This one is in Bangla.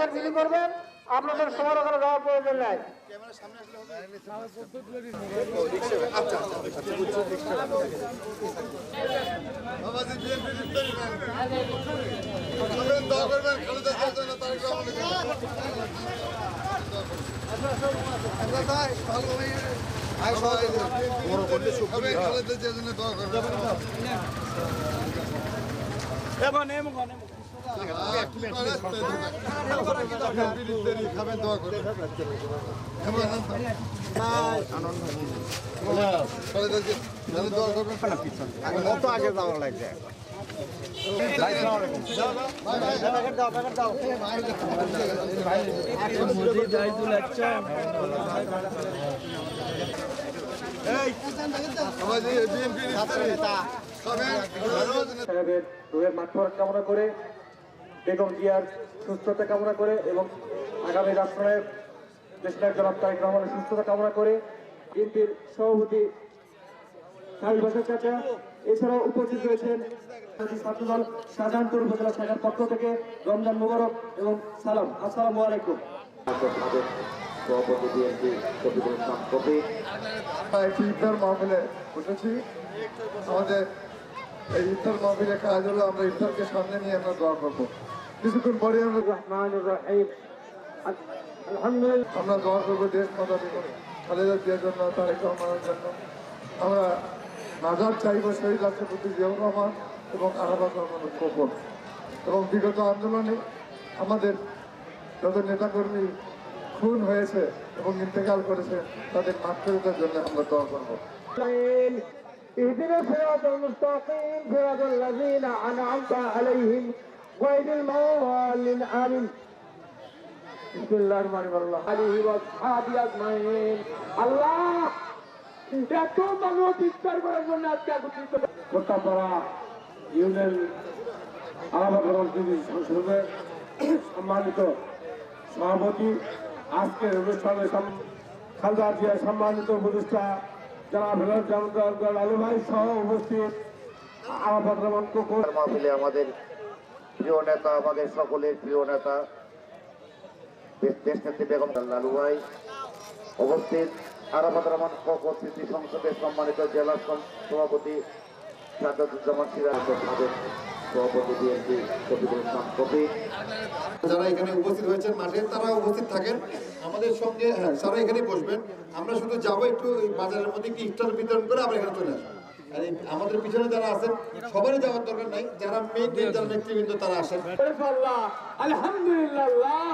ইফতার বিলি করবেন আপনাদের সবার ওখানে যাওয়ার প্রয়োজন নাই। বাবাজি বিএনপি কত আগে কামনা করে বেগম জিয়ার সুস্থতা কামনা করে এবং আগামী রাষ্ট্রনায়ক দেশনায়ক জনাব তারেক রহমানের সুস্থতা কামনা করে বিএনপির সভাপতি সাহিল বাসার চাচা এছাড়াও উপস্থিত রয়েছেন ছাত্রদল শাহজাহানপুর উপজেলা শাখার পক্ষ থেকে রমজান মুবারক এবং সালাম। আসসালামু আলাইকুম। সভাপতি বিএনপি শফিকুল ইসলাম কবি একটি ইফতার মাহফিলে বসেছি। আমাদের এই ইফতার মাহফিলে কাজ হলো আমরা ইফতারকে সামনে নিয়ে আমরা দোয়া করব। কিছুক্ষণ পরে আমরা রহমান রহিম আলহামদুলিল্লাহ। আমরা দোয়া করব দেশ মাতা খালেদা জিয়ার জন্য তারেক রহমানের জন্য। আমরা নাজার চাইব শহীদ রাষ্ট্রপতি জিয়াউর রহমান এবং আরাবাদ রহমানের কপল এবং বিগত আন্দোলনে আমাদের যত নেতাকর্মী খুন হয়েছে এবং ইন্তেকাল করেছে তাদের মাতৃতার জন্য আমরা দোয়া করব। اهدنا الصراط المستقيم صراط الذين انعمت عليهم غير المضالين امين بسم الله الرحمن الرحيم عليه واصحابه اجمعين الله এত মানুষ ইফতার করার জন্য আজকে একত্রিত প্রতাপড়া ইউনিয়ন আলাদা রাজনীতি সংসদের সম্মানিত সভাপতি আজকের অনুষ্ঠানে সম- খালদা জিয়া সম্মানিত উপদেষ্টা আমাদের প্রিয় নেতা, আমাদের সকলের প্রিয় নেতা, দেশ বেগম লালু ভাই উপস্থিত। আরাফাত রহমান স্মৃতি সংসদের সম্মানিত জেলা সভাপতি সাজ্জাদুজ্জামান সিরাজ সভাপতি বিএনপি শফিকুল ইসলাম কবি যারা এখানে উপস্থিত হয়েছেন মাঠে তারা উপস্থিত থাকেন। আমাদের সঙ্গে হ্যাঁ তারা এখানে বসবেন। আমরা শুধু যাব একটু বাজারের মধ্যে কি ইফতার বিতরণ করে আমরা এখানে চলে আসব। আর আমাদের পিছনে যারা আছেন সবারই যাওয়ার দরকার নাই। যারা মেয়ে যারা নেতৃবৃন্দ তারা আসেন। আলহামদুলিল্লাহ